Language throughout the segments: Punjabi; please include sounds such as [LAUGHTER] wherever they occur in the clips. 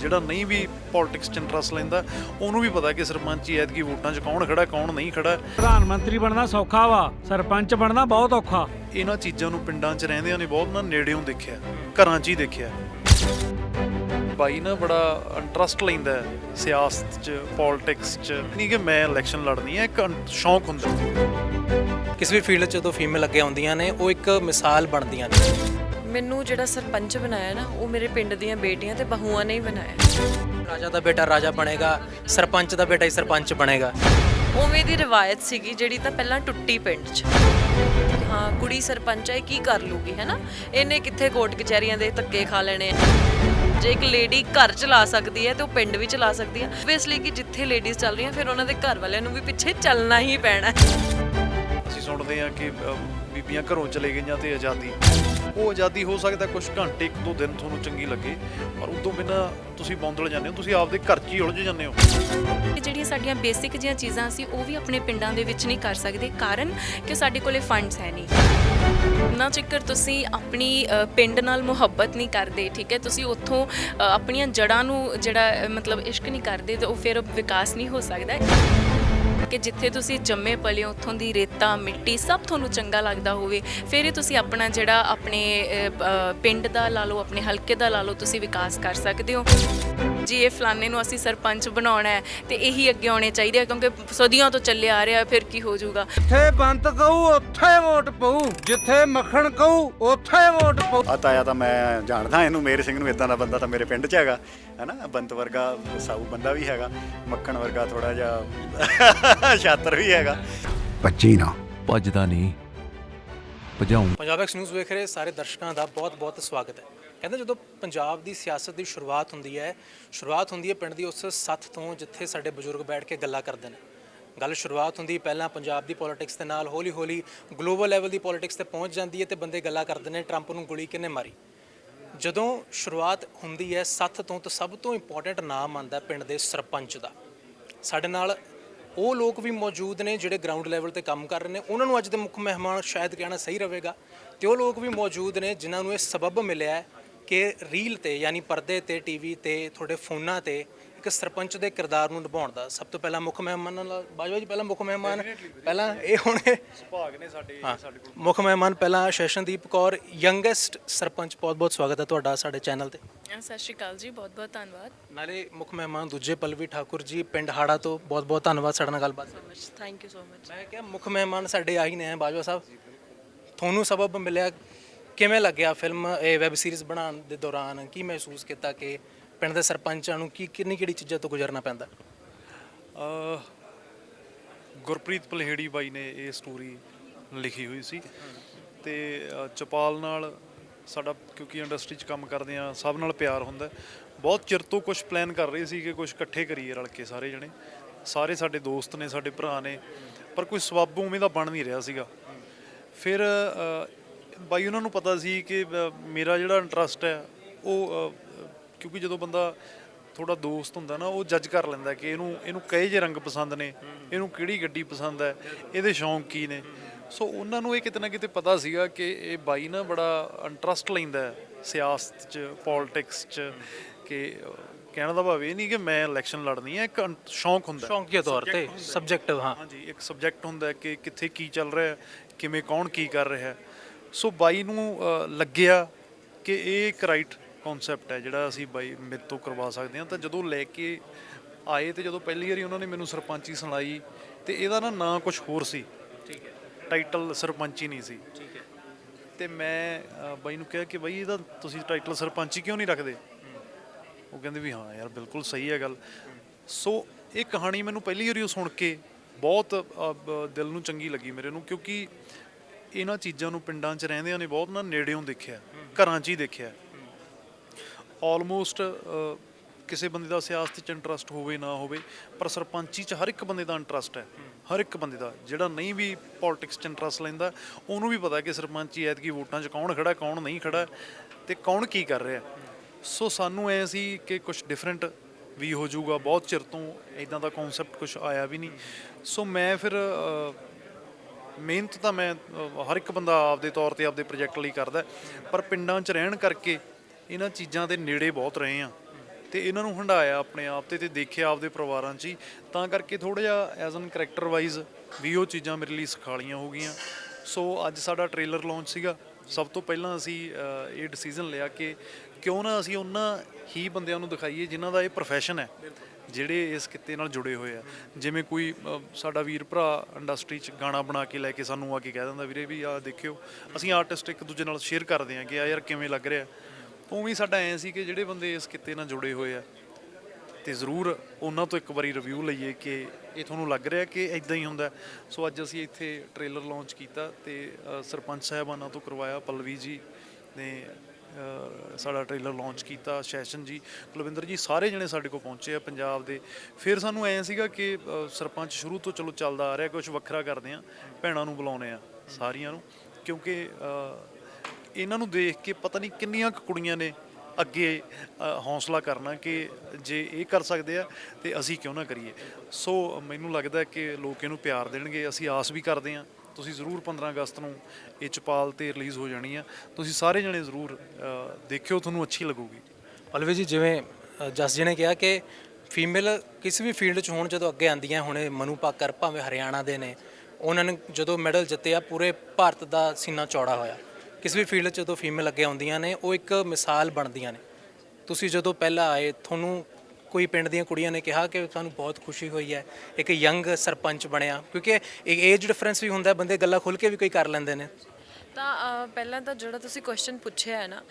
ਜਿਹੜਾ ਨਹੀਂ ਵੀ ਪੋਲਿਟਿਕਸ 'ਚ ਇੰਟਰਸਟ ਲੈਂਦਾ ਉਹਨੂੰ ਵੀ ਪਤਾ ਕਿ ਸਰਪੰਚੀ ਐਤਕੀ ਵੋਟਾਂ 'ਚ ਕੌਣ ਖੜਾ ਕੌਣ ਨਹੀਂ ਖੜਾ। ਪ੍ਰਧਾਨ ਮੰਤਰੀ ਬਣਨਾ ਸੌਖਾ ਵਾ ਸਰਪੰਚ ਬਣਨਾ ਬਹੁਤ ਔਖਾ। ਇਹਨਾਂ ਚੀਜ਼ਾਂ ਨੂੰ ਪਿੰਡਾਂ 'ਚ ਰਹਿੰਦਿਆਂ ਨੇ ਬਹੁਤ ਨਾ ਨੇੜਿਓਂ ਦੇਖਿਆ ਘਰਾਂ 'ਚ ਹੀ ਦੇਖਿਆ। ਬਾਈ ਨਾ ਬੜਾ ਇੰਟਰਸਟ ਲੈਂਦਾ ਹੈ ਸਿਆਸਤ 'ਚ ਪੋਲਿਟਿਕਸ 'ਚ। ਨਹੀਂ ਕਿ ਮੈਂ ਇਲੈਕਸ਼ਨ ਲੜਨੀ ਹੈ ਇੱਕ ਸ਼ੌਂਕ ਹੁੰਦਾ। ਕਿਸੇ ਵੀ ਫੀਲਡ 'ਚ ਜਦੋਂ ਫੀਮੇਲ ਅੱਗੇ ਆਉਂਦੀਆਂ ਨੇ ਉਹ ਇੱਕ ਮਿਸਾਲ ਬਣਦੀਆਂ ਨੇ। ਮੈਨੂੰ ਜਿਹੜਾ ਸਰਪੰਚ ਬਣਾਇਆ ਨਾ ਉਹ ਮੇਰੇ ਪਿੰਡ ਦੀਆਂ ਬੇਟੀਆਂ ਤੇ ਬਹੂਆਂ ਨੇ ਹੀ ਬਣਾਇਆ। ਰਾਜਾ ਦਾ ਬੇਟਾ ਰਾਜਾ ਬਣੇਗਾ ਸਰਪੰਚ ਦਾ ਬੇਟਾ ਹੀ ਸਰਪੰਚ ਬਣੇਗਾ। ਉਵੇਂ ਦੀ ਰਵਾਇਤ ਸੀਗੀ ਜਿਹੜੀ ਤਾਂ ਪਹਿਲਾਂ ਟੁੱਟੀ ਪਿੰਡ 'ਚ। ਹਾਂ ਕੁੜੀ ਸਰਪੰਚ ਹੈ ਕੀ ਕਰ ਲੂਗੀ ਹੈਨਾ ਇਹਨੇ ਕਿੱਥੇ ਕੋਰਟ ਕਚਹਿਰੀਆਂ ਦੇ ਧੱਕੇ ਖਾ ਲੈਣੇ ਆ। ਜੇ ਇੱਕ ਲੇਡੀ ਘਰ ਚਲਾ ਸਕਦੀ ਹੈ ਤੇ ਉਹ ਪਿੰਡ ਵੀ ਚਲਾ ਸਕਦੀ ਹੈ। ਓਬਵੀਅਸਲੀ ਕਿ ਜਿੱਥੇ ਲੇਡੀਜ਼ ਚੱਲ ਰਹੀਆਂ ਫਿਰ ਉਹਨਾਂ ਦੇ ਘਰ ਵਾਲਿਆਂ ਨੂੰ ਵੀ ਪਿੱਛੇ ਚੱਲਣਾ ਹੀ ਪੈਣਾ। ਹੈ ਅਸੀਂ ਸੁਣਦੇ ਹਾਂ ਕਿ ਅ, ਬੀਬੀਆਂ ਘਰੋਂ ਚਲੇ ਗਈਆਂ ਤੇ ਆਜ਼ਾਦੀ। ਉਹ ਆਜ਼ਾਦੀ ਹੋ ਸਕਦਾ ਕੁਝ ਘੰਟੇ ਇੱਕ ਦੋ ਦਿਨ ਤੁਹਾਨੂੰ ਚੰਗੀ ਲੱਗੇ ਪਰ ਉਦੋਂ ਬਿਨਾਂ ਤੁਸੀਂ ਬੌਂਦਲ ਜਾਂਦੇ ਹੋ ਤੁਸੀਂ ਆਪਦੇ ਘਰ 'ਚ ਹੀ ਉਲਝ ਜਾਂਦੇ ਹੋ। ਕਿ ਜਿਹੜੀਆਂ ਸਾਡੀਆਂ ਬੇਸਿਕ ਜੀਆਂ ਚੀਜ਼ਾਂ ਸੀ ਉਹ ਵੀ ਆਪਣੇ ਪਿੰਡਾਂ ਦੇ ਵਿੱਚ ਨਹੀਂ ਕਰ ਸਕਦੇ ਕਾਰਨ ਕਿ ਸਾਡੇ ਕੋਲੇ ਫੰਡਸ ਹੈ ਨਹੀਂ। ਨਾ ਚੱਕਰ ਤੁਸੀਂ ਆਪਣੀ ਅ, ਪਿੰਡ ਨਾਲ ਮੁਹੱਬਤ ਨਹੀਂ ਕਰਦੇ ਠੀਕ ਹੈ? ਤੁਸੀਂ ਉੱਥੋਂ ਅ, ਆਪਣੀਆਂ ਜੜ੍ਹਾਂ ਨੂੰ ਜਿਹੜਾ ਅ, ਮਤਲਬ ਇਸ਼ਕ ਨਹੀਂ ਕਰਦੇ ਤੇ ਉਹ ਫਿਰ ਵਿਕਾਸ ਨਹੀਂ ਹੋ ਸਕਦਾ। ਕਿ ਜਿੱਥੇ ਤੁਸੀਂ ਜੰਮੇ ਪਲੇ ਹੋ, ਉੱਥੋਂ ਦੀ ਰੇਤਾ ਮਿੱਟੀ ਸਭ ਤੁਹਾਨੂੰ ਚੰਗਾ ਲੱਗਦਾ ਹੋਵੇ। ਫਿਰ ਹੀ ਤੁਸੀਂ ਆਪਣਾ ਜਿਹੜਾ ਆਪਣੇ ਪਿੰਡ ਦਾ ਲਾ ਲਓ ਆਪਣੇ ਹਲਕੇ ਦਾ ਲਾ ਲਓ ਤੁਸੀਂ ਵਿਕਾਸ ਕਰ ਸਕਦੇ ਹੋ। ਜੀ ਇਹ ਫਲਾਣੇ ਨੂੰ ਅਸੀਂ ਸਰਪੰਚ ਬਣਾਉਣਾ ਹੈ ਤੇ ਇਹੀ ਅੱਗੇ ਆਉਣੇ ਚਾਹੀਦੇ ਆ ਕਿਉਂਕਿ ਸਦੀਆਂ ਤੋਂ ਚੱਲੇ ਆ ਰਿਹਾ ਫਿਰ ਕੀ ਹੋ ਜਾਊਗਾ? ਜਿੱਥੇ ਬੰਤ ਕਹੂ ਉੱਥੇ ਵੋਟ ਪਊ। ਜਿੱਥੇ ਮੱਖਣ ਕਹੂ ਉੱਥੇ ਵੋਟ ਪਊ। ਆ ਤਾਇਆ ਤਾਂ ਮੈਂ ਜਾਣਦਾ ਇਹਨੂੰ ਮੇਰ ਸਿੰਘ ਨੂੰ ਇਦਾਂ ਦਾ ਬੰਦਾ ਤਾਂ ਮੇਰੇ ਪਿੰਡ 'ਚ ਹੈਗਾ। ਹੈਨਾ ਬੰਤ ਵਰਗਾ ਸਾਊ ਬੰਦਾ ਵੀ ਹੈਗਾ। ਮੱਖਣ ਵਰਗਾ ਥੋੜਾ ਜਿਹਾ ਛਾਤਰ ਵੀ ਹੈਗਾ। ਭੱਜੀ ਨਾ। ਭੱਜਦਾ ਨਹੀਂ। ਭਜਾਉਂ। ਪੰਜਾਬ ਐਕਸ ਨਿਊਜ਼ ਵੇਖ ਰਹੇ ਸਾਰੇ ਦਰਸ਼ਕਾਂ ਦਾ ਬਹੁਤ-ਬਹੁਤ ਸਵਾਗਤ ਹੈ। ਕਹਿੰਦੇ ਜਦੋਂ ਪੰਜਾਬ ਦੀ ਸਿਆਸਤ ਦੀ ਸ਼ੁਰੂਆਤ ਹੁੰਦੀ ਹੈ ਸ਼ੁਰੂਆਤ ਹੁੰਦੀ ਹੈ ਪਿੰਡ ਦੀ ਉਸ ਸੱਥ ਤੋਂ ਜਿੱਥੇ ਸਾਡੇ ਬਜ਼ੁਰਗ ਬੈਠ ਕੇ ਗੱਲਾਂ ਕਰਦੇ ਨੇ। ਗੱਲ ਸ਼ੁਰੂਆਤ ਹੁੰਦੀ ਪਹਿਲਾਂ ਪੰਜਾਬ ਦੀ ਪੋਲਿਟਿਕਸ ਦੇ ਨਾਲ ਹੌਲੀ-ਹੌਲੀ ਗਲੋਬਲ ਲੈਵਲ ਦੀ ਪੋਲਿਟਿਕਸ ਤੇ ਪਹੁੰਚ ਜਾਂਦੀ ਹੈ ਤੇ ਬੰਦੇ ਗੱਲਾਂ ਕਰਦੇ ਨੇ ਟਰੰਪ ਨੂੰ ਗੋਲੀ ਕਿਹਨੇ ਮਾਰੀ? ਜਦੋਂ ਸ਼ੁਰੂਆਤ ਹੁੰਦੀ ਹੈ ਸੱਥ ਤੋਂ ਤਾਂ ਸਭ ਤੋਂ ਇੰਪੋਰਟੈਂਟ ਨਾਮ ਆਉਂਦਾ ਪਿੰਡ ਦੇ ਸਰਪੰਚ ਦਾ। ਸਾਡੇ ਨਾਲ ਉਹ ਲੋਕ ਵੀ ਮੌਜੂਦ ਨੇ ਜਿਹੜੇ ਗਰਾਊਂਡ ਲੈਵਲ ਤੇ ਕੰਮ ਕਰ ਰਹੇ ਨੇ। ਉਹਨਾਂ ਨੂੰ ਅੱਜ ਦੇ ਮੁੱਖ ਮਹਿਮਾਨ ਸ਼ਾਇਦ ਕਹਿਣਾ ਸਹੀ ਰਹੇਗਾ। ਤੇ ਉਹ ਲੋਕ ਵੀ ਮੌਜੂਦ ਨੇ ਜਿਨ੍ਹਾਂ ਨੂੰ ਇਹ ਸਬਬ ਮਿਲਿਆ ਹੈ ਕਿ ਰੀਲ ਤੇ ਯਾਨੀ ਪਰਦੇ ਤੇ ਟੀਵੀ ਤੇ ਤੁਹਾਡੇ ਫੋਨਾਂ ਤੇ ਇੱਕ ਸਰਪੰਚ ਦੇ ਕਿਰਦਾਰ ਨੂੰ ਨਿਭਾਉਣ ਦਾ ਸਭ ਤੋਂ ਪਹਿਲਾਂ ਮੁੱਖ ਮਹਿਮਾਨ ਨਾਲ ਬਾਜਵਾ ਜੀ ਪਹਿਲਾਂ ਮੁੱਖ ਮਹਿਮਾਨ ਪਹਿਲਾਂ ਇਹ ਹੁਣੇ ਸੁਭਾਗ ਨੇ ਸਾਡੇ ਹਾਂ ਮੁੱਖ ਮਹਿਮਾਨ ਪਹਿਲਾਂ ਸ਼ੈਸ਼ਨਦੀਪ ਕੌਰ ਯੰਗੈਸਟ ਸਰਪੰਚ ਬਹੁਤ ਬਹੁਤ ਸਵਾਗਤ ਹੈ ਤੁਹਾਡਾ ਸਾਡੇ ਚੈਨਲ ਤੇ। ਸਤਿ ਸ਼੍ਰੀ ਅਕਾਲ ਜੀ ਬਹੁਤ ਬਹੁਤ ਧੰਨਵਾਦ। ਨਾਲੇ ਮੁੱਖ ਮਹਿਮਾਨ ਦੂਜੇ ਪਲਵੀ ਠਾਕੁਰ ਜੀ ਪਿੰਡ ਹਾੜਾ ਤੋਂ ਬਹੁਤ ਬਹੁਤ ਧੰਨਵਾਦ ਸਾਡੇ ਨਾਲ ਗੱਲਬਾਤ ਥੈਂਕ ਯੂ ਸੋ ਮਚ ਮੈਂ ਕਿਹਾ ਮੁੱਖ ਮਹਿਮਾਨ ਸਾਡੇ ਆਹੀ ਨੇ ਬਾਜਵਾ ਸਾਹਿਬ। ਤੁਹਾਨੂੰ ਸਬਬ ਮਿਲਿਆ ਕਿਵੇਂ ਲੱਗਿਆ ਫਿਲਮ ਇਹ ਵੈਬ ਸੀਰੀਜ਼ ਬਣਾਉਣ ਦੇ ਦੌਰਾਨ? ਕੀ ਮਹਿਸੂਸ ਕੀਤਾ ਕਿ ਪਿੰਡ ਦੇ ਸਰਪੰਚਾਂ ਨੂੰ ਕੀ ਕਿੰਨੀ ਕਿਹੜੀ ਚੀਜ਼ਾਂ ਤੋਂ ਗੁਜ਼ਰਨਾ ਪੈਂਦਾ? ਗੁਰਪ੍ਰੀਤ ਪਲਹੇੜੀ ਬਾਈ ਨੇ ਇਹ ਸਟੋਰੀ ਲਿਖੀ ਹੋਈ ਸੀ। ਤੇ ਚਪਾਲ ਨਾਲ ਸਾਡਾ ਕਿਉਂਕਿ ਇੰਡਸਟਰੀ 'ਚ ਕੰਮ ਕਰਦੇ ਆ ਸਭ ਨਾਲ ਪਿਆਰ ਹੁੰਦਾ ਬਹੁਤ ਚਿਰ ਤੋਂ ਕੁਝ ਪਲਾਨ ਕਰ ਰਹੇ ਸੀ ਕਿ ਕੁਝ ਇਕੱਠੇ ਕਰੀਏ ਰਲ ਕੇ ਸਾਰੇ ਜਣੇ। ਸਾਰੇ ਸਾਡੇ ਦੋਸਤ ਨੇ, ਸਾਡੇ ਭਰਾ ਨੇ, ਪਰ ਕੋਈ ਸਬੱਬ ਉਵੇਂ ਦਾ ਬਣ ਨਹੀਂ ਰਿਹਾ ਸੀਗਾ। ਫਿਰ ਬਾਈ ਉਹਨਾਂ ਨੂੰ ਪਤਾ ਸੀ ਕਿ ਮੇਰਾ ਜਿਹੜਾ ਇੰਟਰਸਟ ਹੈ, ਉਹ ਕਿਉਂਕਿ ਜਦੋਂ ਬੰਦਾ ਥੋੜਾ ਦੋਸਤ ਹੁੰਦਾ ਨਾ, ਉਹ ਜੱਜ ਕਰ ਲੈਂਦਾ ਕਿ ਇਹਨੂੰ ਇਹਨੂੰ ਕਹੇ ਜੇ ਰੰਗ ਪਸੰਦ ਨੇ, ਇਹਨੂੰ ਕਿਹੜੀ ਗੱਡੀ ਪਸੰਦ ਹੈ, ਇਹਦੇ ਸ਼ੌਂਕ ਕੀ ਨੇ। ਸੋ ਉਹਨਾਂ ਨੂੰ ਇਹ ਕਿਤੇ ਨਾ ਕਿਤੇ ਪਤਾ ਸੀਗਾ ਕਿ ਇਹ ਬਾਈ ਨਾ ਬੜਾ ਇੰਟਰਸਟ ਲੈਂਦਾ ਸਿਆਸਤ 'ਚ ਪੋਲਿਟਿਕਸ 'ਚ ਕਿ ਕਹਿਣ ਦਾ ਭਾਵ ਇਹ ਨਹੀਂ ਕਿ ਮੈਂ ਇਲੈਕਸ਼ਨ ਲੜਨੀ ਹੈ ਇੱਕ ਸ਼ੌਂਕ ਹੁੰਦਾ। ਸ਼ੌਂਕੀਆ ਤੌਰ ਤੇ ਸਬਜੈਕਟਿਵ ਹਾਂ। ਹਾਂਜੀ ਇੱਕ ਸਬਜੈਕਟ ਹੁੰਦਾ ਕਿ ਕਿੱਥੇ ਕੀ ਚੱਲ ਰਿਹਾ ਕਿਵੇਂ ਕੌਣ ਕੀ ਕਰ ਰਿਹਾ ਸੋ ਬਾਈ ਨੂੰ ਲੱਗਿਆ ਕਿ ਇਹ ਇੱਕ ਰਾਈਟ ਕਨਸੈਪਟ ਹੈ ਜਿਹੜਾ ਅਸੀਂ ਬਾਈ ਮੇਰੇ ਤੋਂ ਕਰਵਾ ਸਕਦੇ ਹਾਂ। ਤਾਂ ਜਦੋਂ ਲੈ ਕੇ ਆਏ ਤੇ ਜਦੋਂ ਪਹਿਲੀ ਵਾਰੀ ਉਹਨਾਂ ਨੇ ਮੈਨੂੰ ਸਰਪੰਚੀ ਸੁਣਾਈ ਤੇ ਇਹਦਾ ਨਾ ਨਾਂ ਕੁਝ ਹੋਰ ਸੀ। ਟਾਈਟਲ ਸਰਪੰਚੀ ਨਹੀਂ ਸੀ। ਠੀਕ ਹੈ। ਤੇ ਮੈਂ ਅ, ਬਾਈ ਨੂੰ ਕਿਹਾ ਕਿ ਬਾਈ ਇਹਦਾ ਤੁਸੀਂ ਟਾਈਟਲ ਸਰਪੰਚੀ ਕਿਉਂ ਨਹੀਂ ਰੱਖਦੇ? ਉਹ ਕਹਿੰਦੇ ਵੀ ਹਾਂ ਯਾਰ ਬਿਲਕੁਲ ਸਹੀ ਹੈ ਗੱਲ। ਸੋ ਇਹ ਕਹਾਣੀ ਮੈਨੂੰ ਪਹਿਲੀ ਵਾਰੀ ਉਹ ਸੁਣ ਕੇ ਬਹੁਤ ਅ, ਬ- ਦਿਲ ਨੂੰ ਚੰਗੀ ਲੱਗੀ ਮੇਰੇ ਨੂੰ ਕਿਉਂਕਿ ਇਹਨਾਂ ਚੀਜ਼ਾਂ ਨੂੰ ਪਿੰਡਾਂ 'ਚ ਰਹਿੰਦਿਆਂ ਨੇ ਬਹੁਤ ਨਾ ਨੇੜਿਓਂ ਦੇਖਿਆ ਘਰਾਂ 'ਚ ਹੀ ਦੇਖਿਆ। ਆਲਮੋਸਟ ਕਿਸੇ ਬੰਦੇ ਦਾ ਸਿਆਸਤ 'ਚ ਇੰਟਰਸਟ ਹੋਵੇ ਨਾ ਹੋਵੇ, ਪਰ ਸਰਪੰਚੀ 'ਚ ਹਰ ਇੱਕ ਬੰਦੇ ਦਾ ਇੰਟਰਸਟ ਹੈ। ਹਰ ਇੱਕ ਬੰਦੇ ਦਾ, ਜਿਹੜਾ ਨਹੀਂ ਵੀ ਪੋਲਿਟਿਕਸ 'ਚ ਇੰਟਰਸਟ ਲੈਂਦਾ, ਉਹਨੂੰ ਵੀ ਪਤਾ ਕਿ ਸਰਪੰਚੀ ਐਤਕੀ ਵੋਟਾਂ 'ਚ ਕੌਣ ਖੜਾ, ਕੌਣ ਨਹੀਂ ਖੜਾ ਤੇ ਕੌਣ ਕੀ ਕਰ ਰਿਹਾ। ਸੋ ਸਾਨੂੰ ਐ ਸੀ ਕਿ ਕੁਝ ਡਿਫਰੈਂਟ ਵੀ ਹੋ ਜਾਊਗਾ, ਬਹੁਤ ਚਿਰ ਤੋਂ ਇਦਾਂ ਦਾ ਕਨਸੈਪਟ ਕੁਝ ਆਇਆ ਵੀ ਨਹੀਂ। ਸੋ ਮੈਂ ਫਿਰ ਮਿਹਨਤ ਤਾਂ ਮੈਂ ਹਰ ਇੱਕ ਬੰਦਾ ਆਪਦੇ ਤੌਰ ਤੇ ਆਪਦੇ ਪ੍ਰੋਜੈਕਟ ਲਈ ਕਰਦਾ, ਪਰ ਪਿੰਡਾਂ 'ਚ ਰਹਿਣ ਕਰਕੇ ਇਹਨਾਂ ਚੀਜ਼ਾਂ ਦੇ ਨੇੜੇ ਬਹੁਤ ਰਹੇ ਆ ਤੇ ਇਹਨਾਂ ਨੂੰ ਹੰਡਾਇਆ ਆਪਣੇ ਆਪ ਤੇ ਤੇ ਦੇਖਿਆ ਆਪਦੇ ਪਰਿਵਾਰਾਂ 'ਚ ਹੀ। ਤਾਂ ਕਰਕੇ ਥੋੜਾ ਜਿਹਾ ਐਜ਼ ਐਨ ਕੈਰੈਕਟਰ ਵਾਈਜ਼ ਵੀ ਉਹ ਚੀਜ਼ਾਂ ਮੇਰੇ ਲਈ ਸਿਖਾਲੀਆਂ ਹੋ ਗਈਆਂ। ਸੋ ਅੱਜ ਸਾਡਾ ਟ੍ਰੇਲਰ ਲਾਂਚ ਸੀਗਾ। ਸਭ ਤੋਂ ਪਹਿਲਾਂ ਅਸੀਂ ਇਹ ਡਿਸੀਜਨ ਲਿਆ ਕਿ ਕਿਉਂ ਨਾ ਅਸੀਂ ਉਹਨਾਂ ਹੀ ਬੰਦਿਆਂ ਨੂੰ ਦਿਖਾਈਏ ਜਿਨ੍ਹਾਂ ਦਾ ਇਹ ਪ੍ਰੋਫੈਸ਼ਨ ਹੈ ਜਿਹੜੇ ਇਸ ਕਿੱਤੇ ਨਾਲ ਜੁੜੇ ਹੋਏ ਆ। ਜਿਵੇਂ ਕੋਈ ਅ, ਸਾਡਾ ਵੀਰ ਭਰਾ ਇੰਡਸਟਰੀ 'ਚ ਗਾਣਾ ਬਣਾ ਕੇ ਲੈ ਕੇ ਸਾਨੂੰ ਆ ਕੇ ਕਹਿ ਦਿੰਦਾ ਵੀਰੇ ਵੀ ਆ ਦੇਖਿਓ ਅਸੀਂ ਆਰਟਿਸਟ ਇੱਕ ਦੂਜੇ ਨਾਲ ਸ਼ੇਅਰ ਕਰਦੇ ਹਾਂ ਕਿ ਆ ਯਾਰ ਕਿਵੇਂ ਲੱਗ ਰਿਹਾ ਉਵੇਂ ਸਾਡਾ ਐ ਸੀ ਕਿ ਜਿਹੜੇ ਬੰਦੇ ਇਸ ਕਿੱਤੇ ਨਾਲ ਜੁੜੇ ਹੋਏ ਆ, ਤੇ ਜ਼ਰੂਰ ਉਹਨਾਂ ਤੋਂ ਇੱਕ ਵਾਰੀ ਰਿਵਿਊ ਲਈਏ ਕਿ ਇਹ ਤੁਹਾਨੂੰ ਲੱਗ ਰਿਹਾ ਕਿ ਇਦਾਂ ਹੀ ਹੁੰਦਾ। ਸੋ ਅੱਜ ਅਸੀਂ ਇੱਥੇ ਟ੍ਰੇਲਰ ਲਾਂਚ ਕੀਤਾ ਤੇ ਸਰਪੰਚ ਸਾਹਿਬਾਨਾਂ ਤੋਂ ਕਰਵਾਇਆ ਪਲਵੀ ਜੀ ਨੇ ਸਾਡਾ ਟ੍ਰੇਲਰ ਲਾਂਚ ਕੀਤਾ, ਸੈਸ਼ਨ ਜੀ, ਕੁਲਵਿੰਦਰ ਜੀ, ਸਾਰੇ ਜਣੇ ਸਾਡੇ ਕੋਲ ਪਹੁੰਚੇ ਆ ਪੰਜਾਬ ਦੇ। ਫਿਰ ਸਾਨੂੰ ਐਂ ਸੀਗਾ ਕਿ ਸਰਪੰਚ ਸ਼ੁਰੂ ਤੋਂ ਚਲੋ ਚੱਲਦਾ ਆ ਰਿਹਾ ਕੁਝ ਵੱਖਰਾ ਕਰਦੇ ਆ, ਭੈਣਾਂ ਨੂੰ ਬੁਲਾਉਨੇ ਆ ਸਾਰੀਆਂ ਨੂੰ, ਕਿਉਂਕਿ ਇਹਨਾਂ ਨੂੰ ਦੇਖ ਕੇ ਪਤਾ ਨਹੀਂ ਕਿੰਨੀਆਂ ਕੁ ਕੁੜੀਆਂ ਨੇ ਅੱਗੇ ਅ, ਹੌਸਲਾ ਕਰਨਾ ਕਿ ਜੇ ਇਹ ਕਰ ਸਕਦੇ ਆ ਤੇ ਅਸੀਂ ਕਿਉਂ ਨਾ ਕਰੀਏ। ਸੋ ਮੈਨੂੰ ਲੱਗਦਾ ਕਿ ਲੋਕ ਇਹਨੂੰ ਪਿਆਰ ਦੇਣਗੇ ਅਸੀਂ ਆਸ ਵੀ ਕਰਦੇ ਆ ਤੁਸੀਂ ਜ਼ਰੂਰ 15 ਅਗਸਤ ਨੂੰ ਇਹ ਚਪਾਲ ਤੇ ਰਿਲੀਜ਼ ਹੋ ਜਾਣੀ ਆ। ਤੁਸੀਂ ਸਾਰੇ ਜਣੇ ਜ਼ਰੂਰ ਦੇਖਿਓ ਤੁਹਾਨੂੰ ਅੱਛੀ ਲੱਗੂਗੀ। ਪਲਵੀ ਜੀ ਜਿਵੇਂ ਜਸ ਜੀ ਨੇ ਕਿਹਾ ਕਿ ਫੀਮੇਲ ਕਿਸੇ ਵੀ ਫੀਲਡ 'ਚ ਹੋਣ ਜਦੋਂ ਅੱਗੇ ਆਉਂਦੀਆਂ ਹੁਣੇ ਮਨੂ ਪਾਕਰ ਭਾਵੇਂ ਹਰਿਆਣਾ ਦੇ ਨੇ ਉਹਨਾਂ ਨੇ ਜਦੋਂ ਮੈਡਲ ਜਿੱਤਿਆ ਪੂਰੇ ਭਾਰਤ ਦਾ ਸੀਨਾ ਚੌੜਾ ਹੋਇਆ। ਕਿਸੇ ਵੀ ਫੀਲਡ 'ਚ ਜਦੋਂ ਫੀਮੇਲ ਅੱਗੇ ਆਉਂਦੀਆਂ ਨੇ ਉਹ ਇੱਕ ਮਿਸਾਲ ਬਣਦੀਆਂ ਨੇ। ਤੁਸੀਂ ਜਦੋਂ ਪਹਿਲਾਂ ਆਏ ਤੁਹਾਨੂੰ ਕੋਈ ਪਿੰਡ ਦੀਆਂ ਕੁੜੀਆਂ ਨੇ ਕਿਹਾ ਕਿ ਤੁਹਾਨੂੰ ਬਹੁਤ ਖੁਸ਼ੀ ਹੋਈ ਹੈ ਇੱਕ ਯੰਗ ਸਰਪੰਚ ਬਣਿਆ ਕਿਉਂਕਿ ਏਜ ਡਿਫਰੈਂਸ ਵੀ ਹੁੰਦਾ ਬੰਦੇ ਗੱਲਾਂ ਖੁੱਲ ਕੇ ਵੀ ਕੋਈ ਕਰ ਲੈਂਦੇ ਨੇ। ਤਾਂ ਅ, ਪਹਿਲਾਂ ਤਾਂ ਜਿਹੜਾ ਤੁਸੀਂ ਕੁਐਸਚਨ ਪੁੱਛਿਆ ਹੈ ਨਾ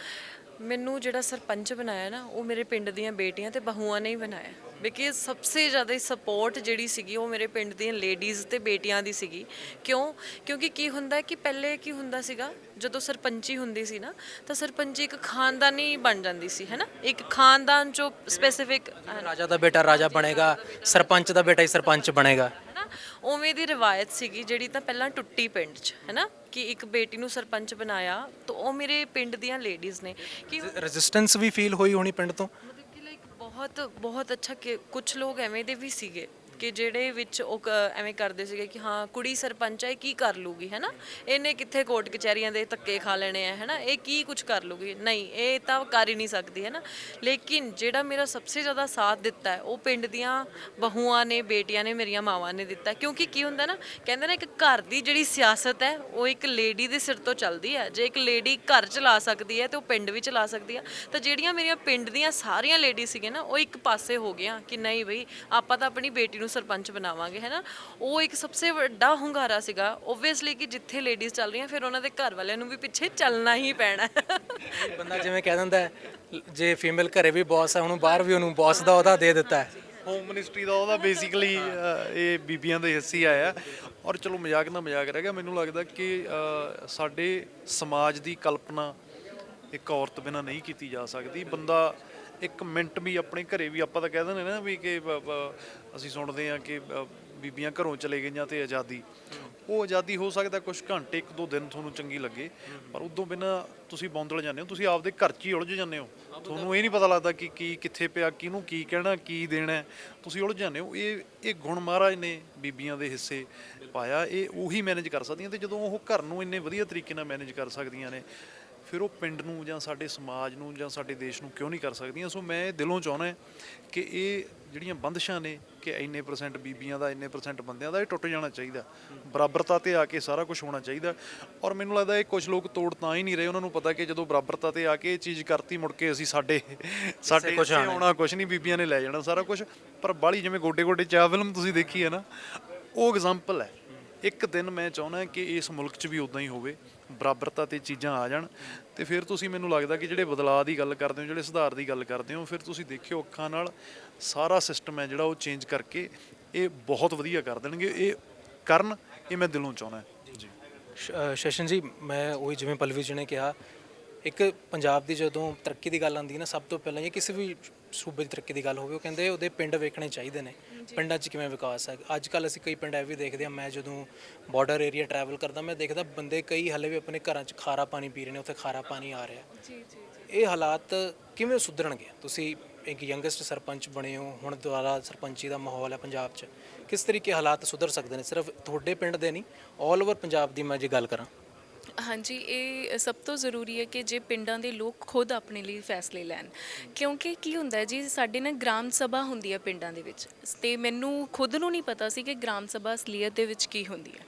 ਮੈਨੂੰ ਜਿਹੜਾ ਸਰਪੰਚ ਬਣਾਇਆ ਨਾ, ਉਹ ਮੇਰੇ ਪਿੰਡ ਦੀਆਂ ਬੇਟੀਆਂ ਤੇ ਬਹੂਆਂ ਨੇ ਹੀ ਬਣਾਇਆ। ਬਿਕਾਜ਼ ਸਭ ਤੋਂ ਜ਼ਿਆਦਾ ਸਪੋਰਟ ਜਿਹੜੀ ਸੀਗੀ, ਉਹ ਮੇਰੇ ਪਿੰਡ ਦੀਆਂ ਲੇਡੀਜ਼ ਤੇ ਬੇਟੀਆਂ ਦੀ ਸੀਗੀ। ਕਿਉਂ? ਕਿਉਂਕਿ ਕੀ ਹੁੰਦਾ ਕਿ ਪਹਿਲੇ ਕੀ ਹੁੰਦਾ ਸੀਗਾ, ਜਦੋਂ ਸਰਪੰਚੀ ਹੁੰਦੀ ਸੀ ਨਾ, ਤਾਂ ਸਰਪੰਚੀ ਇੱਕ ਖਾਨਦਾਨੀ ਬਣ ਜਾਂਦੀ ਸੀ ਹੈਨਾ ਇੱਕ ਖਾਨਦਾਨ ਚੋਂ ਸਪੈਸੀਫਿਕ ਰਾਜਾ ਦਾ ਬੇਟਾ ਰਾਜਾ ਬਣੇਗਾ, ਸਰਪੰਚ ਦਾ ਬੇਟਾ ਹੀ ਸਰਪੰਚ ਬਣੇਗਾ। ਉਵੇਂ ਦੀ ਰਿਵਾਇਤ ਸੀਗੀ ਜਿਹੜੀ ਤਾਂ ਪਹਿਲਾਂ ਟੁੱਟੀ ਪਿੰਡ 'ਚ ਹੈਨਾ? ਕਿ ਇੱਕ ਬੇਟੀ ਨੂੰ ਸਰਪੰਚ ਬਣਾਇਆ ਤਾਂ ਉਹ ਮੇਰੇ ਪਿੰਡ ਦੀਆਂ ਲੇਡੀਜ਼ ਨੇ। ਕਿ ਰੈਜ਼ਿਸਟੈਂਸ ਵੀ ਫੀਲ ਹੋਈ ਹੋਣੀ ਪਿੰਡ ਤੋਂ? ਮਤਲਬ ਕਿ ਲਾਈਕ ਬਹੁਤ ਬਹੁਤ ਅੱਛਾ ਕਿ ਕੁਝ ਲੋਕ ਐਵੇਂ ਦੇ ਵੀ ਸੀਗੇ। ਕਿ ਜਿਹੜੇ ਵਿੱਚ ਉਹ ਕ- ਐਵੇਂ ਕਰਦੇ ਸੀਗੇ ਕਿ ਹਾਂ, ਕੁੜੀ ਸਰਪੰਚ ਹੈ ਇਹ ਕੀ ਕਰ ਲੂਗੀ, ਹੈਨਾ? ਇਹਨੇ ਕਿੱਥੇ ਕੋਰਟ ਕਚਹਿਰੀਆਂ ਦੇ ਧੱਕੇ ਖਾ ਲੈਣੇ ਆ, ਹੈਨਾ? ਇਹ ਕੀ ਕੁਝ ਕਰ ਲੂਗੀ? ਨਹੀਂ, ਇਹ ਤਾਂ ਕਰ ਹੀ ਨਹੀਂ ਸਕਦੀ, ਹੈਨਾ? ਲੇਕਿਨ ਜਿਹੜਾ ਮੇਰਾ ਸਭ ਤੋਂ ਜ਼ਿਆਦਾ ਸਾਥ ਦਿੱਤਾ ਹੈ, ਉਹ ਪਿੰਡ ਦੀਆਂ ਬਹੂਆਂ ਨੇ, ਬੇਟੀਆਂ ਨੇ, ਮੇਰੀਆਂ ਮਾਵਾਂ ਨੇ ਦਿੱਤਾ। ਕਿਉਂਕਿ ਕੀ ਹੁੰਦਾ ਨਾ, ਕਹਿੰਦੇ ਨਾ ਇੱਕ ਘਰ ਦੀ ਜਿਹੜੀ ਸਿਆਸਤ ਹੈ, ਉਹ ਇੱਕ ਲੇਡੀ ਦੇ ਸਿਰ ਤੋਂ ਚੱਲਦੀ ਹੈ। ਜੇ ਇੱਕ ਲੇਡੀ ਘਰ ਚਲਾ ਸਕਦੀ ਹੈ, ਤੇ ਉਹ ਪਿੰਡ ਵੀ ਚਲਾ ਸਕਦੀ ਹੈ। ਤਾਂ ਜਿਹੜੀਆਂ ਮੇਰੀਆਂ ਪਿੰਡ ਦੀਆਂ ਸਾਰੀਆਂ ਲੇਡੀ ਸੀਗੇ ਨਾ, ਉਹ ਇੱਕ ਪਾਸੇ ਹੋ ਗਈਆਂ ਕਿ ਨਹੀਂ ਬਈ, ਆਪਾਂ ਤਾਂ ਆਪਣੀ ਬੇਟੀ ਨੂੰ ਸਰਪੰਚ ਬਣਾਵਾਂਗੇ ਹੈਨਾ? ਉਹ ਇੱਕ ਸਭ ਤੋਂ ਵੱਡਾ ਹੁੰਗਾਰਾ ਸੀਗਾ। ਓਬਵੀਅਸਲੀ ਕਿ ਜਿੱਥੇ ਲੇਡੀਜ਼ ਚੱਲ ਰਹੀਆਂ ਫਿਰ ਉਹਨਾਂ ਦੇ ਘਰ ਵਾਲਿਆਂ ਨੂੰ ਵੀ ਪਿੱਛੇ ਚੱਲਣਾ ਹੀ ਪੈਣਾ। ਹੈ। ਬੰਦਾ ਜਿਵੇਂ ਕਹਿ ਦਿੰਦਾ ਹੈ, ਜੇ ਫੀਮੇਲ ਘਰੇ ਵੀ ਬੌਸ ਹੈ ਉਹਨੂੰ ਬਾਹਰ ਵੀ ਉਹਨੂੰ ਬੌਸ ਦਾ ਉਹਦਾ ਦੇ ਦਿੱਤਾ ਹੈ। ਹੋਮ ਮਿਨਿਸਟਰੀ ਦਾ ਉਹਦਾ ਬੇਸਿਕਲੀ ਇਹ ਬੀਬੀਆਂ ਦੇ ਹਿੱਸੇ ਹੀ ਆਇਆ। ਔਰ ਚਲੋ ਮਜ਼ਾਕ ਨਾ ਮਜ਼ਾਕ ਰਹਿ ਗਿਆ। ਮੈਨੂੰ ਲੱਗਦਾ ਕਿ ਸਾਡੇ ਸਮਾਜ ਦੀ ਕਲਪਨਾ ਇੱਕ ਔਰਤ ਬਿਨਾਂ ਨਹੀਂ ਕੀਤੀ ਜਾ ਸਕਦੀ। ਬੰਦਾ ਇੱਕ ਮਿੰਟ ਵੀ ਆਪਣੇ ਘਰੇ ਵੀ ਆਪਾਂ ਤਾਂ ਕਹਿ ਦਿੰਦੇ ਨਾ ਵੀ ਕਿ ਅਸੀਂ ਸੁਣਦੇ ਆ ਕਿ ਅ, ਬੀਬੀਆਂ ਘਰੋਂ ਚਲੇ ਗਈਆਂ ਤੇ ਆਜ਼ਾਦੀ। ਉਹ ਆਜ਼ਾਦੀ ਹੋ ਸਕਦਾ ਕੁਝ ਘੰਟੇ ਇੱਕ ਦੋ ਦਿਨ ਤੁਹਾਨੂੰ ਚੰਗੀ ਲੱਗੇ ਪਰ ਉਦੋਂ ਬਿਨਾਂ ਤੁਸੀਂ ਬੌਂਦਲ ਜਾਂਦੇ ਹੋ ਤੁਸੀਂ ਆਪਦੇ ਘਰ 'ਚ ਹੀ ਉਲਝ ਜਾਂਦੇ ਹੋ। ਤੁਹਾਨੂੰ ਇਹ ਨਹੀਂ ਪਤਾ ਲੱਗਦਾ ਕਿ ਕੀ ਕਿੱਥੇ ਪਿਆ ਕਿਹਨੂੰ ਕੀ ਕਹਿਣਾ ਕੀ ਦੇਣਾ। ਤੁਸੀਂ ਉਲਝ ਜਾਂਦੇ ਹੋ। ਇਹ ਇਹ ਗੁਣ ਮਹਾਰਾਜ ਨੇ ਬੀਬੀਆਂ ਦੇ ਹਿੱਸੇ ਪਾਇਆ ਇਹ ਉਹੀ ਮੈਨੇਜ ਕਰ ਸਕਦੀਆਂ ਤੇ ਜਦੋਂ ਉਹ ਘਰ ਨੂੰ ਇੰਨੇ ਵਧੀਆ ਤਰੀਕੇ ਨਾਲ ਮੈਨੇਜ ਕਰ ਸਕਦੀਆਂ ਨੇ ਫਿਰ ਉਹ ਪਿੰਡ ਨੂੰ ਜਾਂ ਸਾਡੇ ਸਮਾਜ ਨੂੰ ਜਾਂ ਸਾਡੇ ਦੇਸ਼ ਨੂੰ ਕਿਉਂ ਨਹੀਂ ਕਰ ਸਕਦੀਆਂ? ਸੋ ਮੈਂ ਦਿਲੋਂ ਚਾਹੁੰਦਾ ਕਿ ਇਹ ਜਿਹੜੀਆਂ ਬੰਦਸ਼ਾਂ ਨੇ ਕਿ ਇੰਨੇ ਪਰਸੈਂਟ ਬੀਬੀਆਂ ਦਾ ਇੰਨੇ ਪਰਸੈਂਟ ਬੰਦਿਆਂ ਦਾ ਇਹ ਟੁੱਟ ਜਾਣਾ ਚਾਹੀਦਾ। ਬਰਾਬਰਤਾ ਤੇ ਆ ਕੇ ਸਾਰਾ ਕੁਝ ਹੋਣਾ ਚਾਹੀਦਾ। ਔਰ ਮੈਨੂੰ ਲੱਗਦਾ ਇਹ ਕੁਝ ਲੋਕ ਤੋੜ ਤਾਂ ਹੀ ਨਹੀਂ ਰਹੇ। ਉਹਨਾਂ ਨੂੰ ਪਤਾ ਕਿ ਜਦੋਂ ਬਰਾਬਰਤਾ ਤੇ ਆ ਕੇ ਇਹ ਚੀਜ਼ ਕਰਤੀ ਮੁੜ ਕੇ ਅਸੀਂ ਸਾਡੇ ਸਾਡੇ ਆਉਣਾ। ਆਉਣਾ ਕੁਝ ਨਹੀਂ ਬੀਬੀਆਂ ਨੇ ਲੈ ਜਾਣਾ ਸਾਰਾ ਕੁਝ ਪਰ ਬਾਲੀ ਜਿਵੇਂ ਗੋਡੇ ਗੋਡੇ ਚਾਹ ਫਿਲਮ ਤੁਸੀਂ ਦੇਖੀ ਹੈ ਨਾ ਉਹ ਐਗਜ਼ਾਮਪਲ ਹੈ। ਇੱਕ ਦਿਨ ਮੈਂ ਚਾਹੁੰਦਾ ਕਿ ਇਸ ਮੁਲਕ 'ਚ ਵੀ ਉਦਾਂ ਹੀ ਹੋਵੇ। ਬਰਾਬਰਤਾ ਤੇ ਚੀਜ਼ਾਂ ਆ ਜਾਣ ਤੇ ਫਿਰ ਤੁਸੀਂ ਮੈਨੂੰ ਲੱਗਦਾ ਕਿ ਜਿਹੜੇ ਬਦਲਾਅ ਦੀ ਗੱਲ ਕਰਦੇ ਹੋ, ਜਿਹੜੇ ਸੁਧਾਰ ਦੀ ਗੱਲ ਕਰਦੇ ਹੋ, ਫਿਰ ਤੁਸੀਂ ਦੇਖਿਓ ਅੱਖਾਂ ਨਾਲ ਸਾਰਾ ਸਿਸਟਮ ਹੈ ਜਿਹੜਾ ਉਹ ਚੇਂਜ ਕਰਕੇ ਇਹ ਬਹੁਤ ਵਧੀਆ ਕਰ ਦੇਣਗੇ। ਇਹ ਕਰਨ ਇਹ ਮੈਂ ਦਿਲੋਂ ਚਾਹੁੰਦਾ। ਜੀ। ਸ਼ਸ਼ਨ ਜੀ, ਮੈਂ ਉਹੀ ਜਿਵੇਂ ਪਲਵੀ ਜੀ ਨੇ ਕਿਹਾ, ਇੱਕ ਪੰਜਾਬ ਦੀ ਜਦੋਂ ਤਰੱਕੀ ਦੀ ਗੱਲ ਆਉਂਦੀ ਹੈ ਨਾ, ਸਭ ਤੋਂ ਪਹਿਲਾਂ ਜਾਂ ਕਿਸੇ ਵੀ ਸੂਬੇ ਦੀ ਤਰੱਕੀ ਦੀ ਗੱਲ ਹੋਵੇ ਉਹ ਕਹਿੰਦੇ ਉਹਦੇ ਪਿੰਡ ਵੇਖਣੇ ਚਾਹੀਦੇ ਨੇ। ਪਿੰਡਾਂ 'ਚ ਕਿਵੇਂ ਵਿਕਾਸ ਹੈ ਅੱਜ ਕੱਲ ਅਸੀਂ ਕਈ ਪਿੰਡ ਐ ਵੀ ਦੇਖਦੇ ਹਾਂ ਮੈਂ ਜਦੋਂ ਬਾਰਡਰ ਏਰੀਆ ਟਰੈਵਲ ਕਰਦਾ ਮੈਂ ਦੇਖਦਾ ਬੰਦੇ ਕਈ ਹਲੇ ਵੀ ਆਪਣੇ ਘਰਾਂ 'ਚ ਖਾਰਾ ਪਾਣੀ ਪੀ ਰਹੇ ਨੇ ਉੱਥੇ ਖਾਰਾ ਪਾਣੀ ਆ ਰਿਹਾ। ਜੀ ਜੀ ਇਹ ਹਾਲਾਤ ਕਿਵੇਂ ਸੁਧਰਨਗੇ? ਤੁਸੀਂ ਇੱਕ ਯੰਗੈਸਟ ਸਰਪੰਚ ਬਣੇ ਹੋ ਹੁਣ ਦੁਆਰਾ ਸਰਪੰਚੀ ਦਾ ਮਾਹੌਲ ਹੈ ਪੰਜਾਬ 'ਚ। ਕਿਸ ਤਰੀਕੇ ਹਾਲਾਤ ਸੁਧਰ ਸਕਦੇ ਨੇ? ਸਿਰਫ ਤੁਹਾਡੇ ਪਿੰਡ ਦੇ ਨਹੀਂ 올 ਓਵਰ ਪੰਜਾਬ ਦੀ ਮੈਂ ਜੇ ਗੱਲ ਕਰਾਂ ਹਾਂਜੀ, ਇਹ ਸਭ ਤੋਂ ਜ਼ਰੂਰੀ ਹੈ ਕਿ ਜੇ ਪਿੰਡਾਂ ਦੇ ਲੋਕ ਖੁਦ ਆਪਣੇ ਲਈ ਫੈਸਲੇ ਲੈਣ। ਕਿਉਂਕਿ ਕੀ ਹੁੰਦਾ ਹੈ ਜੀ, ਸਾਡੇ ਨਾ ਗ੍ਰਾਮ ਸਭਾ ਹੁੰਦੀ ਹੈ ਪਿੰਡਾਂ ਦੇ ਵਿੱਚ। ਤੇ ਮੈਨੂੰ ਖੁਦ ਨੂੰ ਨਹੀਂ ਪਤਾ ਸੀ ਕਿ ਗ੍ਰਾਮ ਸਭਾ ਅਸਲੀਅਤ ਦੇ ਵਿੱਚ ਕੀ ਹੁੰਦੀ ਹੈ।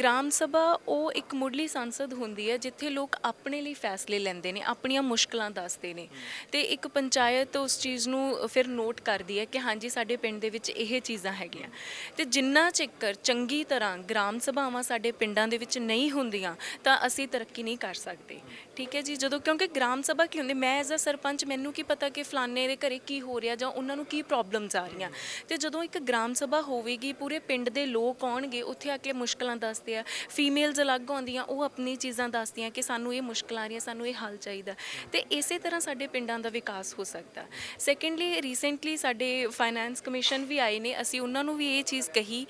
ਗ੍ਰਾਮ ਸਭਾ ਉਹ ਇੱਕ ਮੁੱਢਲੀ ਸੰਸਦ ਹੁੰਦੀ ਹੈ, ਜਿੱਥੇ ਲੋਕ ਆਪਣੇ ਲਈ ਫੈਸਲੇ ਲੈਂਦੇ ਨੇ, ਆਪਣੀਆਂ ਮੁਸ਼ਕਲਾਂ ਦੱਸਦੇ ਨੇ। ਤੇ ਇੱਕ ਪੰਚਾਇਤ ਉਸ ਚੀਜ਼ ਨੂੰ ਫਿਰ ਨੋਟ ਕਰਦੀ ਹੈ ਕਿ ਹਾਂਜੀ, ਸਾਡੇ ਪਿੰਡ ਦੇ ਵਿੱਚ ਇਹ ਚੀਜ਼ਾਂ ਹੈਗੀਆਂ। ਤੇ ਜਿੰਨਾ ਚਿਕਰ ਚੰਗੀ ਤਰ੍ਹਾਂ ਗ੍ਰਾਮ ਸਭਾਵਾਂ ਸਾਡੇ ਪਿੰਡਾਂ ਦੇ ਵਿੱਚ ਨਹੀਂ ਹੁੰਦੀਆਂ, ਤਾਂ ਅਸੀਂ ਤਰੱਕੀ ਨਹੀਂ ਕਰ ਸਕਦੇ। ਠੀਕ ਹੈ ਜੀ, ਜਦੋਂ ਕਿਉਂਕਿ ਗ੍ਰਾਮ ਸਭਾ ਕੀ ਹੁੰਦੀ, ਮੈਂ ਐਜ਼ ਅ ਸਰਪੰਚ ਮੈਨੂੰ ਕੀ ਪਤਾ ਕਿ ਫਲਾਣੇ ਦੇ ਘਰੇ ਕੀ ਹੋ ਰਿਹਾ ਜਾਂ ਉਹਨਾਂ ਨੂੰ ਕੀ ਪ੍ਰੋਬਲਮਸ ਆ ਰਹੀਆਂ। ਤੇ ਜਦੋਂ ਇੱਕ ਗ੍ਰਾਮ ਸਭਾ ਹੋਵੇਗੀ, ਪੂਰੇ ਪਿੰਡ ਦੇ ਲੋਕ ਆਉਣਗੇ, ਉੱਥੇ ਆ ਕੇ ਮੁਸ਼ਕਲਾਂ ਦੱਸਦੇ ਆ ਫੀਮੇਲਸ ਅਲੱਗ ਆਉਂਦੀਆਂ, ਉਹ ਆਪਣੀ ਚੀਜ਼ਾਂ ਦੱਸਦੀਆਂ ਕਿ ਸਾਨੂੰ ਇਹ ਮੁਸ਼ਕਲਾਂ ਆ ਰਹੀਆਂ, ਸਾਨੂੰ ਇਹ ਹੱਲ ਚਾਹੀਦਾ। ਤੇ ਇਸੇ ਤਰ੍ਹਾਂ ਸਾਡੇ ਪਿੰਡਾਂ ਦਾ ਵਿਕਾਸ ਹੋ ਸਕਦਾ। ਸੈਕੰਡਲੀ ਰੀਸੈਂਟਲੀ ਸਾਡੇ ਫਾਈਨੈਂਸ ਕਮਿਸ਼ਨ ਵੀ ਆਏ ਨੇ, ਅਸੀਂ ਉਹਨਾਂ ਨੂੰ ਵੀ ਇਹ ਚੀਜ਼ ਕਹੀ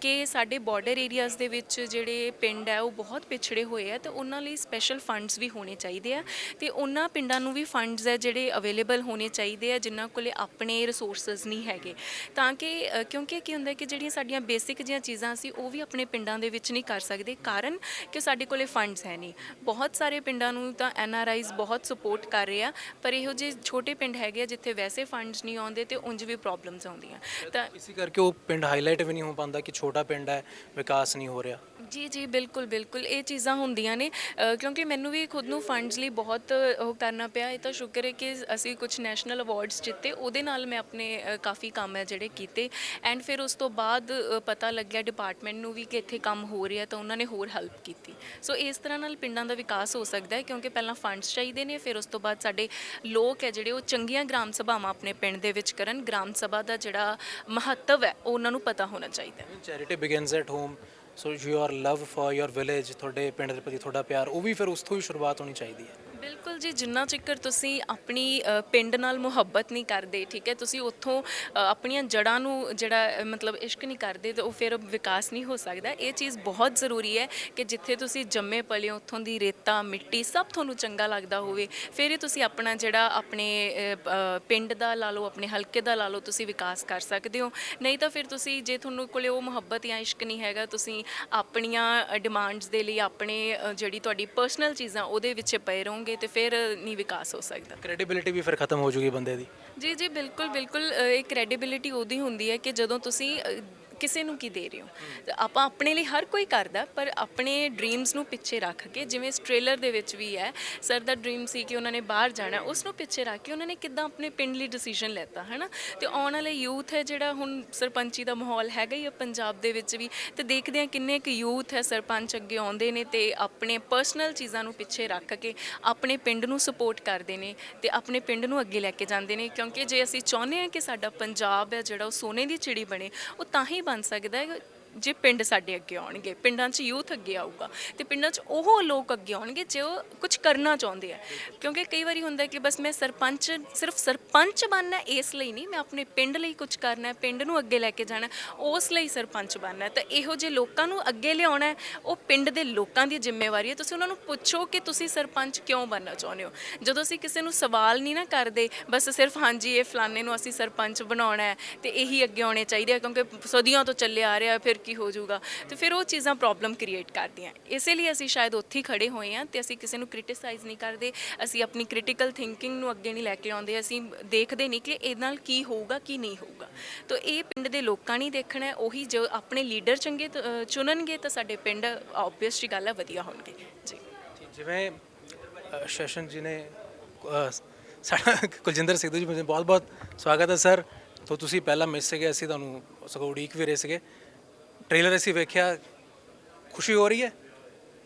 ਕਿ ਸਾਡੇ ਬਾਰਡਰ ਏਰੀਆਜ਼ ਦੇ ਵਿੱਚ ਜਿਹੜੇ ਪਿੰਡ ਹੈ, ਉਹ ਬਹੁਤ ਪਿਛੜੇ ਹੋਏ ਆ, ਤੇ ਉਹਨਾਂ ਲਈ ਸਪੈਸ਼ਲ ਫੰਡਸ ਵੀ ਹੋਣੇ ਚਾਹੀਦੇ ਆ ਤੇ ਉਹਨਾਂ ਪਿੰਡਾਂ ਨੂੰ ਵੀ ਫੰਡਸ ਹੈ ਜਿਹੜੇ ਅਵੇਲੇਬਲ ਹੋਣੇ ਚਾਹੀਦੇ ਆ ਜਿਨ੍ਹਾਂ ਕੋਲੇ ਆਪਣੇ ਰਿਸੋਰਸਸ ਨਹੀਂ ਹੈਗੇ। ਤਾਂ ਕਿ ਅ, ਕਿਉਂਕਿ ਕੀ ਹੁੰਦਾ ਕਿ ਜਿਹੜੀਆਂ ਸਾਡੀਆਂ ਬੇਸਿਕ ਜਿਹੀਆਂ ਚੀਜ਼ਾਂ ਸੀ ਉਹ ਵੀ ਆਪਣੇ ਪਿੰਡਾਂ ਦੇ ਵਿੱਚ ਨਹੀਂ ਕਰ ਸਕਦੇ ਕਾਰਨ ਕਿ ਸਾਡੇ ਕੋਲੇ ਫੰਡਸ ਹੈ ਨਹੀਂ। ਬਹੁਤ ਸਾਰੇ ਪਿੰਡਾਂ ਨੂੰ ਤਾਂ ਐਨ ਆਰ ਆਈਜ਼ ਬਹੁਤ ਸਪੋਰਟ ਕਰ ਰਹੇ ਆ ਪਰ ਇਹੋ ਜਿਹੇ ਛੋਟੇ ਪਿੰਡ ਹੈਗੇ ਆ ਜਿੱਥੇ ਵੈਸੇ ਫੰਡਸ ਨਹੀਂ ਆਉਂਦੇ ਤੇ ਉਂਝ ਵੀ ਪ੍ਰੋਬਲਮਸ ਆਉਂਦੀਆਂ। ਤਾਂ ਇਸੇ ਕਰਕੇ ਉਹ ਪਿੰਡ ਹਾਈਲਾਈਟ ਵੀ ਨਹੀਂ ਹੋ ਪਾਉਂਦਾ ਕਿ ਛੋਟਾ ਪਿੰਡ ਹੈ ਵਿਕਾਸ ਨਹੀਂ ਹੋ ਰਿਹਾ। ਜੀ ਜੀ ਬਿਲਕੁਲ ਬਿਲਕੁਲ। ਇਹ ਚੀਜ਼ਾਂ ਹੁੰਦੀਆਂ ਨੇ ਅ, ਕਿਉਂਕਿ ਮੈਨੂੰ ਵੀ ਖੁਦ ਨੂੰ ਫੰਡਸ ਲਈ ਬਹੁਤ ਉਹ ਕਰਨਾ ਪਿਆ। ਇਹ ਤਾਂ ਸ਼ੁਕਰ ਹੈ ਕਿ ਅਸੀਂ ਕੁਝ ਨੈਸ਼ਨਲ ਅਵਾਰਡਸ ਜਿੱਤੇ ਉਹਦੇ ਨਾਲ ਮੈਂ ਆਪਣੇ ਅ, ਕਾਫੀ ਕੰਮ ਹੈ ਜਿਹੜੇ ਕੀਤੇ। ਐਂਡ ਫਿਰ ਉਸ ਤੋਂ ਬਾਅਦ ਅ, ਪਤਾ ਲੱਗਿਆ ਡਿਪਾਰਟਮੈਂਟ ਨੂੰ ਵੀ ਕਿ ਇੱਥੇ ਕੰਮ ਹੋ ਰਿਹਾ ਤਾਂ ਉਹਨਾਂ ਨੇ ਹੋਰ ਹੈਲਪ ਕੀਤੀ। ਸੋ ਇਸ ਤਰ੍ਹਾਂ ਨਾਲ ਪਿੰਡਾਂ ਦਾ ਵਿਕਾਸ ਹੋ ਸਕਦਾ ਹੈ ਕਿਉਂਕਿ ਪਹਿਲਾਂ ਫੰਡਸ ਚਾਹੀਦੇ ਨੇ ਫਿਰ ਉਸ ਤੋਂ ਬਾਅਦ ਸਾਡੇ ਲੋਕ ਹੈ ਜਿਹੜੇ ਉਹ ਚੰਗੀਆਂ ਗ੍ਰਾਮ ਸਭਾਵਾਂ ਆਪਣੇ ਪਿੰਡ ਦੇ ਵਿੱਚ ਕਰਨ। ਗ੍ਰਾਮ ਸਭਾ ਦਾ ਜਿਹੜਾ ਮਹੱਤਵ ਹੈ ਉਹ ਉਹਨਾਂ ਨੂੰ ਪਤਾ ਹੋਣਾ ਚਾਹੀਦਾ ਹੈ। Charity begins at home so your love for your village ਤੁਹਾਡੇ ਪਿੰਡ ਦੇ ਪ੍ਰਤੀ ਤੁਹਾਡਾ ਪਿਆਰ, ਉਹ ਵੀ ਫਿਰ ਉਸ ਤੋਂ ਹੀ ਸ਼ੁਰੂਆਤ ਹੋਣੀ ਚਾਹੀਦੀ ਹੈ। ਬਿਲਕੁਲ ਜੀ ਜਿੰਨਾ ਚਿਕਰ ਤੁਸੀਂ ਆਪਣੀ ਅ, ਪਿੰਡ ਨਾਲ ਮੁਹੱਬਤ ਨਹੀਂ ਕਰਦੇ ਠੀਕ ਹੈ ਤੁਸੀਂ ਉੱਥੋਂ ਅ, ਆਪਣੀਆਂ ਜੜ੍ਹਾਂ ਨੂੰ ਜਿਹੜਾ ਅ, ਮਤਲਬ ਇਸ਼ਕ ਨਹੀਂ ਕਰਦੇ ਤੇ ਉਹ ਫਿਰ ਵਿਕਾਸ ਨਹੀਂ ਹੋ ਸਕਦਾ। ਇਹ ਚੀਜ਼ ਬਹੁਤ ਜ਼ਰੂਰੀ ਹੈ ਕਿ ਜਿੱਥੇ ਤੁਸੀਂ ਜੰਮੇ ਪਲੇ ਹੋ, ਉੱਥੋਂ ਦੀ ਰੇਤਾ ਮਿੱਟੀ ਸਭ ਤੁਹਾਨੂੰ ਚੰਗਾ ਲੱਗਦਾ ਹੋਵੇ। ਫਿਰ ਹੀ ਤੁਸੀਂ ਆਪਣਾ ਜਿਹੜਾ ਆਪਣੇ ਅ, ਅ, ਪਿੰਡ ਦਾ ਲਾ ਲਓ ਆਪਣੇ ਹਲਕੇ ਦਾ ਲਾ ਲਓ ਤੁਸੀਂ ਵਿਕਾਸ ਕਰ ਸਕਦੇ ਹੋ। ਨਹੀਂ ਤਾਂ ਫਿਰ ਤੁਸੀਂ ਜੇ ਤੁਹਾਨੂੰ ਕੋਲੇ ਉਹ ਮੁਹੱਬਤ ਜਾਂ ਇਸ਼ਕ ਨਹੀਂ ਹੈਗਾ ਤੁਸੀਂ ਆਪਣੀਆਂ ਡਿਮਾਂਡਸ ਦੇ ਲਈ ਆਪਣੇ ਅ, ਜਿਹੜੀ ਤੁਹਾਡੀ ਪਰਸਨਲ ਚੀਜ਼ਾਂ ਉਹਦੇ ਵਿੱਚ ਪਏ ਰਹੋਗੇ ਤੇ ਫਿਰ ਨਹੀਂ ਵਿਕਾਸ ਹੋ ਸਕਦਾ। ਕ੍ਰੈਡੀਬਿਲਿਟੀ ਵੀ ਫਿਰ ਖਤਮ ਹੋ ਜੂਗੀ ਬੰਦੇ ਦੀ। ਜੀ ਜੀ ਬਿਲਕੁਲ ਬਿਲਕੁਲ ਅ, ਇਹ ਕ੍ਰੈਡੀਬਿਲਿਟੀ ਉਹਦੀ ਹੁੰਦੀ ਹੈ ਕਿ ਜਦੋਂ ਤੁਸੀਂ ਅ, ਕਿਸੇ ਨੂੰ ਕੀ ਦੇ ਰਹੇ ਹੋ? ਆਪਾਂ ਆਪਣੇ ਲਈ ਹਰ ਕੋਈ ਕਰਦਾ, ਪਰ ਆਪਣੇ ਡ੍ਰੀਮਸ ਨੂੰ ਪਿੱਛੇ ਰੱਖ ਕੇ, ਜਿਵੇਂ ਇਸ ਟ੍ਰੇਲਰ ਦੇ ਵਿੱਚ ਵੀ ਹੈ, ਸਰ ਦਾ ਡ੍ਰੀਮ ਸੀ ਕਿ ਉਹਨਾਂ ਨੇ ਬਾਹਰ ਜਾਣਾ ਉਸ ਨੂੰ ਪਿੱਛੇ ਰੱਖ ਕੇ ਉਹਨਾਂ ਨੇ ਕਿੱਦਾਂ ਆਪਣੇ ਪਿੰਡ ਲਈ ਡਿਸੀਜਨ ਲੈਤਾ, ਹੈਨਾ? ਤੇ ਆਉਣ ਵਾਲੇ ਯੂਥ ਹੈ ਜਿਹੜਾ ਹੁਣ ਸਰਪੰਚੀ ਦਾ ਮਾਹੌਲ ਹੈਗਾ ਹੀ ਆ ਪੰਜਾਬ ਦੇ ਵਿੱਚ ਵੀ, ਤੇ ਦੇਖਦੇ ਆ ਕਿੰਨੇ ਕੁ ਯੂਥ ਹੈ ਸਰਪੰਚ ਅੱਗੇ ਆਉਂਦੇ ਨੇ ਤੇ ਆਪਣੇ ਪਰਸਨਲ ਚੀਜ਼ਾਂ ਨੂੰ ਪਿੱਛੇ ਰੱਖ ਕੇ ਆਪਣੇ ਪਿੰਡ ਨੂੰ ਸਪੋਰਟ ਕਰਦੇ ਨੇ ਤੇ ਆਪਣੇ ਪਿੰਡ ਨੂੰ ਅੱਗੇ ਲੈ ਕੇ ਜਾਂਦੇ ਨੇ, ਕਿਉਂਕਿ ਜੇ ਅਸੀਂ ਚਾਹੁੰਦੇ ਹਾਂ ਕਿ ਸਾਡਾ ਪੰਜਾਬ ਹੈ ਜਿਹੜਾ ਉਹ ਸੋਨੇ ਦੀ ਚਿੜੀ ਬਣੇ, ਉਹ ਤਾਂ ਹੀ ਬਣ ਸਕਦਾ ਹੈ। ਜੇ ਪਿੰਡ ਸਾਡੇ ਅੱਗੇ ਆਉਣਗੇ, ਪਿੰਡਾਂ 'ਚ ਯੂਥ ਅੱਗੇ ਆਊਗਾ, ਤੇ ਪਿੰਡਾਂ 'ਚ ਉਹ ਲੋਕ ਅੱਗੇ ਆਉਣਗੇ ਜੋ ਕੁਝ ਕਰਨਾ ਚਾਹੁੰਦੇ ਆ। ਕਿਉਂਕਿ ਕਈ ਵਾਰੀ ਹੁੰਦਾ ਕਿ ਬਸ ਮੈਂ ਸਰਪੰਚ, ਸਿਰਫ ਸਰਪੰਚ ਬਣਨਾ ਇਸ ਲਈ ਨਹੀਂ, ਮੈਂ ਆਪਣੇ ਪਿੰਡ ਲਈ ਕੁਝ ਕਰਨਾ, ਪਿੰਡ ਨੂੰ ਅੱਗੇ ਲੈ ਕੇ ਜਾਣਾ, ਉਸ ਲਈ ਸਰਪੰਚ ਬਣਨਾ। ਤਾਂ ਇਹੋ ਜਿਹੇ ਲੋਕਾਂ ਨੂੰ ਅੱਗੇ ਲਿਆਉਣਾ ਉਹ ਪਿੰਡ ਦੇ ਲੋਕਾਂ ਦੀ ਜ਼ਿੰਮੇਵਾਰੀ ਹੈ। ਤੁਸੀਂ ਉਹਨਾਂ ਨੂੰ ਪੁੱਛੋ ਕਿ ਤੁਸੀਂ ਸਰਪੰਚ ਕਿਉਂ ਬਣਨਾ ਚਾਹੁੰਦੇ ਹੋ। ਜਦੋਂ ਅਸੀਂ ਕਿਸੇ ਨੂੰ ਸਵਾਲ ਨਹੀਂ ਨਾ ਕਰਦੇ, ਬਸ ਸਿਰਫ ਹਾਂਜੀ, ਇਹ ਫਲਾਣੇ ਨੂੰ ਅਸੀਂ ਸਰਪੰਚ ਬਣਾਉਣਾ ਹੈ, ਤੇ ਇਹੀ ਅੱਗੇ ਆਉਣੇ ਚਾਹੀਦੇ ਆ, ਕਿਉਂਕਿ ਸਦੀਆਂ ਤੋਂ ਚੱਲੇ ਆ ਰਿਹਾ, ਫਿਰ ਕੀ ਹੋ ਜਾਊਗਾ। ਤੇ ਫਿਰ ਉਹ ਚੀਜ਼ਾਂ ਪ੍ਰੋਬਲਮ ਕ੍ਰੀਏਟ ਕਰਦੀਆਂ। ਇਸੇ ਲਈ ਅਸੀਂ ਸ਼ਾਇਦ ਉੱਥੇ ਹੀ ਖੜੇ ਹੋਏ ਹਾਂ ਤੇ ਅਸੀਂ ਕਿਸੇ ਨੂੰ ਕ੍ਰਿਟਿਸਾਈਜ਼ ਨਹੀਂ ਕਰਦੇ। ਅਸੀਂ ਆਪਣੀ ਕ੍ਰਿਟੀਕਲ ਥਿੰਕਿੰਗ ਨੂੰ ਅੱਗੇ ਨਹੀਂ ਲੈ ਕੇ ਆਉਂਦੇ। ਅਸੀਂ ਦੇਖਦੇ ਨਹੀਂ ਕਿ ਇਹਦੇ ਨਾਲ ਕੀ ਹੋਊਗਾ ਕੀ ਨਹੀਂ ਹੋਊਗਾ। ਤਾਂ ਇਹ ਪਿੰਡ ਦੇ ਲੋਕਾਂ ਨਹੀਂ ਦੇਖਣਾ ਉਹੀ ਜੋ ਆਪਣੇ ਲੀਡਰ ਚੰਗੇ ਚੁਣਨਗੇ ਤਾਂ ਸਾਡੇ ਪਿੰਡ ਆਬਵੀਅਸ ਜੀ ਗੱਲ ਹੈ ਵਧੀਆ ਹੋਣਗੇ। ਜੀ। ਜਿਵੇਂ ਅ, ਸ਼ੈਸ਼ਨ ਜੀ ਨੇ ਸਾਡਾ [LAUGHS] ਕੁਲਜਿੰਦਰ ਸਿੱਧੂ ਜੀ ਮੇਰੇ ਬਹੁਤ ਬਹੁਤ ਸਵਾਗਤ ਹੈ ਸਰ। ਤੋਂ ਤੁਸੀਂ ਪਹਿਲਾਂ ਮਿਸ ਸੀਗੇ ਅਸੀਂ ਤੁਹਾਨੂੰ ਸਗੋਂ ਉਡੀਕ ਵੀ ਰਹੇ ਸੀਗੇ। ਟ੍ਰੇਲਰ ਅਸੀਂ ਵੇਖਿਆ ਖੁਸ਼ੀ ਹੋ ਰਹੀ ਹੈ।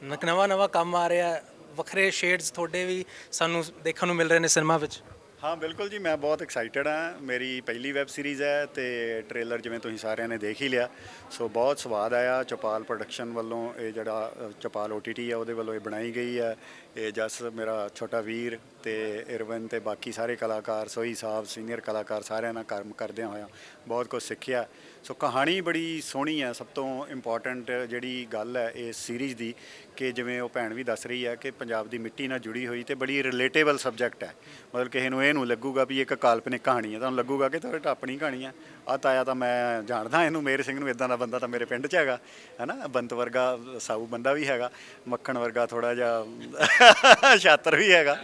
ਨਕ ਨਵਾਂ ਨਵਾਂ ਕੰਮ ਆ ਰਿਹਾ ਵੱਖਰੇ ਸ਼ੇਡਸ ਤੁਹਾਡੇ ਵੀ ਸਾਨੂੰ ਦੇਖਣ ਨੂੰ ਮਿਲ ਰਹੇ ਨੇ ਸਿਨੇਮਾ ਵਿੱਚ। ਹਾਂ ਬਿਲਕੁਲ ਜੀ ਮੈਂ ਬਹੁਤ ਐਕਸਾਈਟਡ ਹਾਂ। ਮੇਰੀ ਪਹਿਲੀ ਵੈਬ ਸੀਰੀਜ਼ ਹੈ ਤੇ ਟ੍ਰੇਲਰ ਜਿਵੇਂ ਤੁਸੀਂ ਸਾਰਿਆਂ ਨੇ ਦੇਖ ਹੀ ਲਿਆ। ਸੋ ਬਹੁਤ ਸਵਾਦ ਆਇਆ। ਚਪਾਲ ਪ੍ਰੋਡਕਸ਼ਨ ਵੱਲੋਂ ਇਹ ਜਿਹੜਾ ਅ, ਚਪਾਲ OTT ਹੈ ਉਹਦੇ ਵੱਲੋਂ ਇਹ ਬਣਾਈ ਗਈ ਹੈ। ਇਹ ਜਸ ਮੇਰਾ ਛੋਟਾ ਵੀਰ ਤੇ ਇਰਵਨ ਤੇ ਬਾਕੀ ਸਾਰੇ ਕਲਾਕਾਰ ਸੋਈ ਸਾਹਿਬ ਸੀਨੀਅਰ ਕਲਾਕਾਰ ਸਾਰਿਆਂ ਨਾਲ ਕੰਮ ਕਰਦਿਆਂ ਹੋਇਆ ਬਹੁਤ ਕੁਝ ਸਿੱਖਿਆ। ਸੋ ਕਹਾਣੀ ਬੜੀ ਸੋਹਣੀ ਹੈ ਸਭ ਤੋਂ ਇੰਪੋਰਟੈਂਟ ਜਿਹੜੀ ਗੱਲ ਹੈ ਇਸ ਸੀਰੀਜ਼ ਦੀ ਕਿ ਜਿਵੇਂ ਉਹ ਭੈਣ ਵੀ ਦੱਸ ਰਹੀ ਹੈ ਕਿ ਪੰਜਾਬ ਦੀ ਮਿੱਟੀ ਨਾਲ ਜੁੜੀ ਹੋਈ ਤੇ ਬੜੀ ਰਿਲੇਟੇਬਲ ਸਬਜੈਕਟ ਹੈ। ਮਤਲਬ ਕਿਸੇ ਨੂੰ ਇਹ ਨੂੰ ਲੱਗੂਗਾ ਵੀ ਇੱਕ ਕਾਲਪਨਿਕ ਕਹਾਣੀ ਹੈ ਤੁਹਾਨੂੰ ਲੱਗੂਗਾ ਕਿ ਤੁਹਾਡੀ ਆਪਣੀ ਕਹਾਣੀ ਹੈ ਆ ਤਾਇਆ ਤਾਂ ਮੈਂ ਜਾਣਦਾ ਇਹਨੂੰ ਮੇਰ ਸਿੰਘ ਨੂੰ ਇਦਾਂ ਦਾ ਬੰਦਾ ਤਾਂ ਮੇਰੇ ਪਿੰਡ 'ਚ ਹੈਗਾ ਹੈਨਾ? ਬੰਤ ਵਰਗਾ ਸਾਊ ਬੰਦਾ ਵੀ ਹੈਗਾ ਮੱਖਣ ਵਰਗਾ ਥੋੜਾ ਜਿਹਾ ਛਾਤਰ ਵੀ ਹੈਗਾ।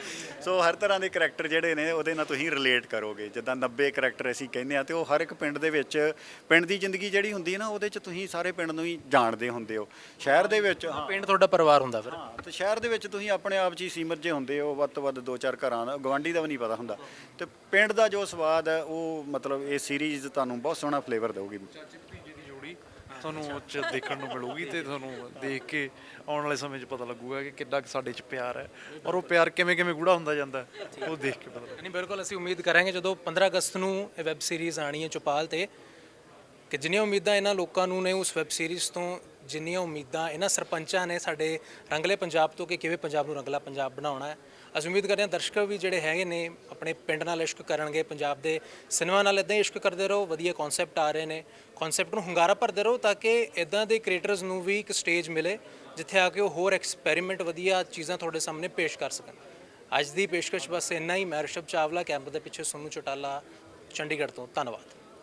ਸੋ ਹਰ ਤਰ੍ਹਾਂ ਦੇ ਕਰੈਕਟਰ ਜਿਹੜੇ ਨੇ ਉਹਦੇ ਨਾਲ ਤੁਸੀਂ ਰਿਲੇਟ ਕਰੋਗੇ। ਜਿੱਦਾਂ 90 ਕਰੈਕਟਰ ਅਸੀਂ ਕਹਿੰਦੇ ਆ ਤੇ ਉਹ ਹਰ ਇੱਕ ਪਿੰਡ ਦੇ ਵਿੱਚ ਪਿੰਡ ਦੀ ਜ਼ਿੰਦਗੀ ਜਿਹੜੀ ਹੁੰਦੀ ਹੈ ਨਾ ਉਹਦੇ 'ਚ ਤੁਸੀਂ ਸਾਰੇ ਪਿੰਡ ਨੂੰ ਹੀ ਜਾਣਦੇ ਹੁੰਦੇ ਹੋ। ਸ਼ਹਿਰ ਦੇ ਵਿੱਚ ਹਾਂ। ਪਿੰਡ ਤੁਹਾਡਾ ਪਰਿਵਾਰ ਹੁੰਦਾ ਫਿਰ? ਹਾਂ ਤੇ ਸ਼ਹਿਰ ਦੇ ਵਿੱਚ ਤੁਸੀਂ ਆਪਣੇ ਆਪ 'ਚ ਹੀ ਸੀਮਤ ਜੇ ਹੁੰਦੇ ਹੋ ਵੱਧ ਤੋਂ ਵੱਧ ਦੋ ਚਾਰ ਘਰਾਂ ਦਾ ਗਵਾਂਢੀ ਦਾ ਵੀ ਨਹੀਂ ਪਤਾ ਹੁੰਦਾ। ਤੇ ਪਿੰਡ ਦਾ ਜੋ ਸਵਾਦ ਹੈ ਉਹ ਮਤਲਬ ਇਹ ਸੀਰੀਜ਼ ਤੁਹਾਨੂੰ ਬਹੁਤ ਸੋਹਣਾ ਫਲੇਵਰ ਦੇਊਗੀ। ਭਤੀਜੇ ਦੀ ਜੋੜੀ ਤੁਹਾਨੂੰ ਉਹ 'ਚ ਦੇਖਣ ਨੂੰ ਮਿਲੂਗੀ ਤੇ ਤੁਹਾਨੂੰ ਦੇਖ ਕੇ ਆਉਣ ਵਾਲੇ ਸਮੇਂ 'ਚ ਪਤਾ ਲੱਗੂਗਾ ਕਿ ਕਿੰਨਾ ਕੁ ਸਾਡੇ 'ਚ ਪਿਆਰ ਹੈ ਔਰ ਉਹ ਪਿਆਰ ਕਿਵੇਂ ਕਿਵੇਂ ਗੂੜਾ ਹੁੰਦਾ ਜਾਂਦਾ ਹੈ, ਉਹ ਦੇਖ ਕੇ ਪਤਾ ਲੱਗੂਗਾ ਨਹੀਂ ਬਿਲਕੁਲ ਅਸੀਂ ਉਮੀਦ ਕਰਾਂਗੇ ਜਦੋਂ 15 ਅਗਸਤ ਨੂੰ ਇਹ ਵੈਬ ਸੀਰੀਜ਼ ਆਣੀ ਹੈ ਚੁਪਾਲ ਤੇ ਕਿ ਜਿੰਨੀਆਂ ਉਮੀਦਾਂ ਇਹਨਾਂ ਲੋਕਾਂ ਨੂੰ ਨੇ ਉਸ ਵੈਬ ਸੀਰੀਜ਼ ਤੋਂ ਜਿੰਨੀਆਂ ਉਮੀਦਾਂ ਇਹਨਾਂ ਸਰਪੰਚਾਂ ਨੇ ਸਾਡੇ ਰੰਗਲੇ ਪੰਜਾਬ ਤੋਂ ਕਿ ਕਿਵੇਂ ਪੰਜਾਬ ਨੂੰ ਰੰਗਲਾ ਪੰਜਾਬ ਬਣਾਉਣਾ ਹੈ ਅਸੀਂ ਉਮੀਦ ਕਰਦੇ ਹਾਂ ਦਰਸ਼ਕ ਵੀ ਜਿਹੜੇ ਹੈਗੇ ਨੇ ਆਪਣੇ ਪਿੰਡ ਨਾਲ ਇਸ਼ਕ ਕਰਨਗੇ, ਪੰਜਾਬ ਦੇ ਸਿਨੇਮਾ ਨਾਲ ਇਦਾਂ ਹੀ ਇਸ਼ਕ ਕਰਦੇ ਰਹੋ, ਵਧੀਆ ਕਨਸੈਪਟ ਆ ਰਹੇ ਨੇ। ਕਨਸੈਪਟ ਨੂੰ ਹੁੰਗਾਰਾ ਭਰਦੇ ਰਹੋ ਤਾਂ ਕਿ ਇਦਾਂ ਦੇ ਕ੍ਰੀਏਟਰਸ ਨੂੰ ਵੀ ਇੱਕ ਸਟੇਜ ਮਿਲੇ, ਜਿੱਥੇ ਆ ਕੇ ਉਹ ਹੋਰ ਐਕਸਪੈਰੀਮੈਂਟ ਵਧੀਆ ਚੀਜ਼ਾਂ ਤੁਹਾਡੇ ਸਾਹਮਣੇ ਪੇਸ਼ ਕਰ ਸਕਣ। ਅੱਜ ਦੀ ਪੇਸ਼ਕਸ਼ ਬਸ ਇੰਨਾ ਹੀ। ਮੈਂ ਰਿਸ਼ਭ ਚਾਵਲਾ ਕੈਮਰੇ ਦੇ ਪਿੱਛੇ ਸੋਨੂ ਚੋਟਾਲਾ, ਚੰਡੀਗੜ੍ਹ ਤੋਂ। ਧੰਨਵਾਦ।